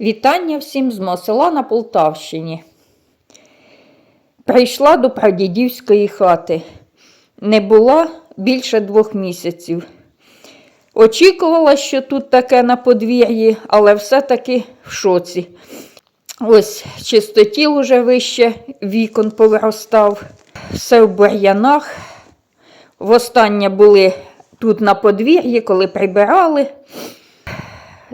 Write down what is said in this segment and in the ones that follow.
Вітання всім з мого на Полтавщині. Прийшла до прадідівської хати. Не була більше двох місяців. Очікувала, що тут таке на подвір'ї, але все-таки в шоці. Ось чистотіл уже вище вікон повиростав, все в бур'янах. Востаннє були тут на подвір'ї, коли прибирали.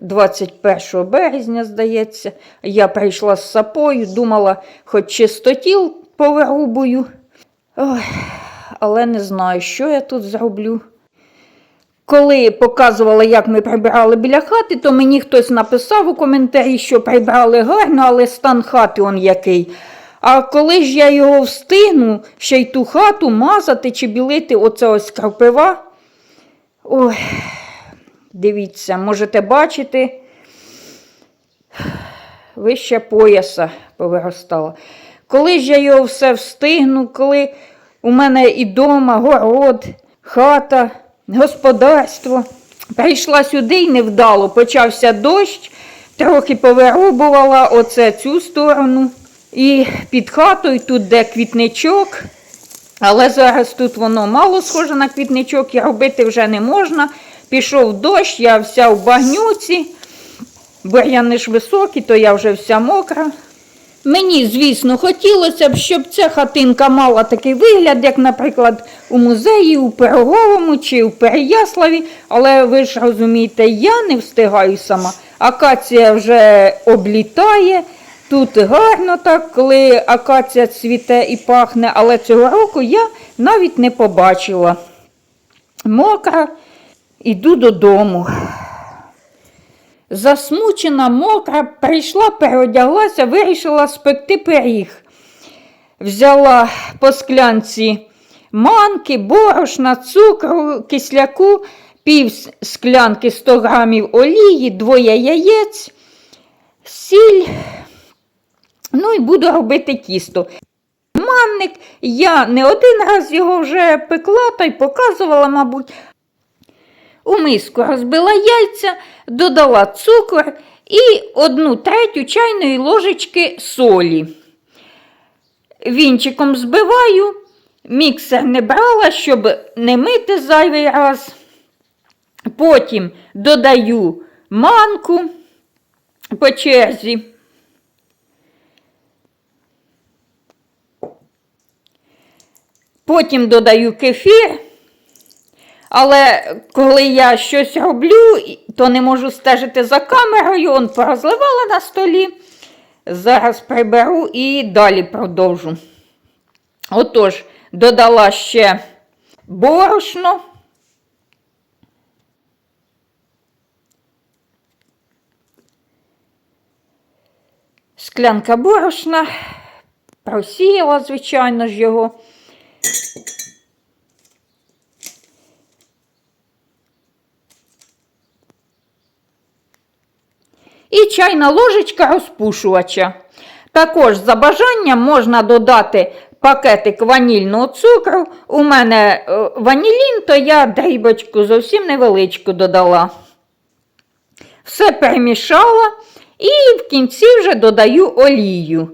21 березня, здається, я прийшла з сапою, думала, хоч чистотіл повирубую. Ой, але не знаю, що я тут зроблю. Коли показувала, як ми прибирали біля хати, то мені хтось написав у коментарі, що прибрали гарно, але стан хати он який. А коли ж я його встигну, ще й ту хату мазати чи білити, оце ось крапива. Ой, дивіться, можете бачити, вище пояса повиростала. Коли ж я його все встигну, коли у мене і дома, город, хата, господарство. Прийшла сюди і невдало, почався дощ, трохи повирубувала оце цю сторону. І під хатою тут де квітничок. Але зараз тут воно мало схоже на квітничок і робити вже не можна. Пішов дощ, я вся в багнюці. Бур'яни ж високі, то я вже вся мокра. Мені, звісно, хотілося б, щоб ця хатинка мала такий вигляд, як, наприклад, у музеї, у Пироговому чи у Переяславі, але ви ж розумієте, я не встигаю сама. Акація вже облітає. Тут гарно так, коли акація цвіте і пахне, але цього року я навіть не побачила. Мокра, іду додому. Засмучена, мокра, прийшла, переодяглася, вирішила спекти пиріг. Взяла по склянці манки, борошна, цукру, кисляку, пів склянки 100 грамів олії, двоє яєць, сіль. Ну і буду робити тісто. Манник, я не один раз його вже пекла та й показувала, мабуть. У миску розбила яйця, додала цукор і одну третю чайної ложечки солі. Вінчиком збиваю, міксер не брала, щоб не мити зайвий раз. Потім додаю манку по черзі. Потім додаю кефір. Але коли я щось роблю, то не можу стежити за камерою, он порозливала на столі. Зараз приберу і далі продовжу. Отож, додала ще борошно. Склянка борошна, просіяла, звичайно ж, його. І чайна ложечка розпушувача. Також за бажанням можна додати пакетик ванільного цукру. У мене е, ванілін, то я дрібочку зовсім невеличку додала. Все перемішала і в кінці вже додаю олію.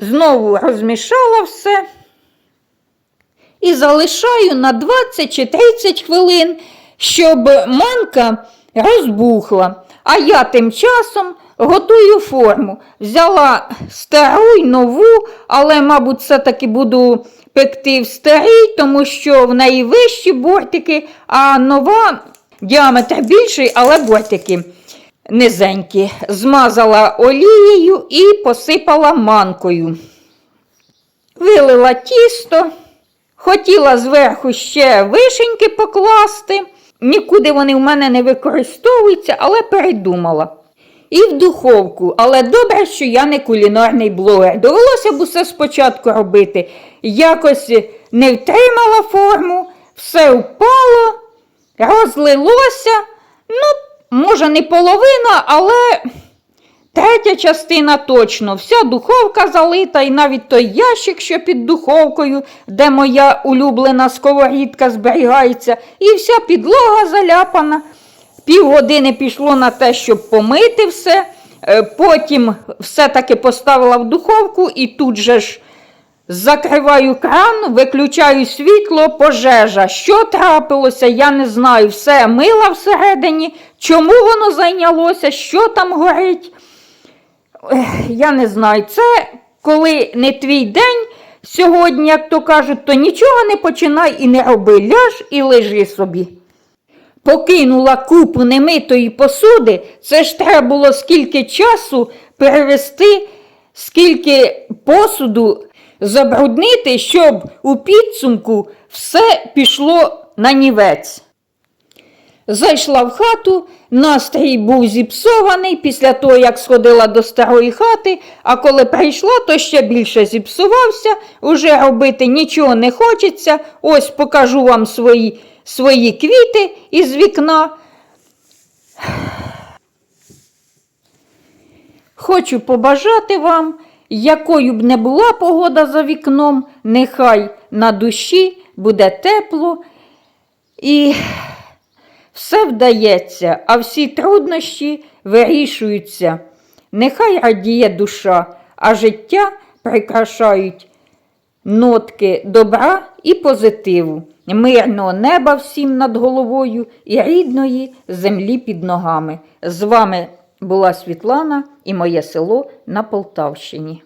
Знову розмішала все і залишаю на 20 чи 30 хвилин, щоб манка розбухла. А я тим часом готую форму. Взяла стару й нову, але, мабуть, все-таки буду пекти в старій, тому що в неї вищі бортики, а нова діаметр більший, але бортики низенькі. Змазала олією і посипала манкою. Вилила тісто, хотіла зверху ще вишеньки покласти. Нікуди вони в мене не використовуються, але передумала. І в духовку, але добре, що я не кулінарний блогер. Довелося б усе спочатку робити. Якось не втримала форму, все впало, розлилося. Ну, може, не половина, але третя частина точно. Вся духовка залита, і навіть той ящик, що під духовкою, де моя улюблена сковорідка зберігається, і вся підлога заляпана. Півгодини пішло на те, щоб помити все. Е, Потім все-таки поставила в духовку і тут же ж закриваю кран, виключаю світло, пожежа. Що трапилося, я не знаю. Все мила всередині. Чому воно зайнялося, що там горить? Я не знаю. Це коли не твій день сьогодні, як то кажуть, то нічого не починай і не роби. Ляж і лежи собі. Покинула купу немитої посуди, це ж треба було скільки часу перевести, скільки посуду забруднити, щоб у підсумку все пішло на нівець. Зайшла в хату, настрій був зіпсований після того, як сходила до старої хати, а коли прийшла, то ще більше зіпсувався, уже робити нічого не хочеться. Ось покажу вам свої, свої квіти із вікна. Хочу побажати вам, якою б не була погода за вікном, нехай на душі буде тепло і все вдається, а всі труднощі вирішуються. Нехай радіє душа, а життя прикрашають нотки добра і позитиву, мирного неба всім над головою і рідної землі під ногами. З вами була Світлана і моє село на Полтавщині.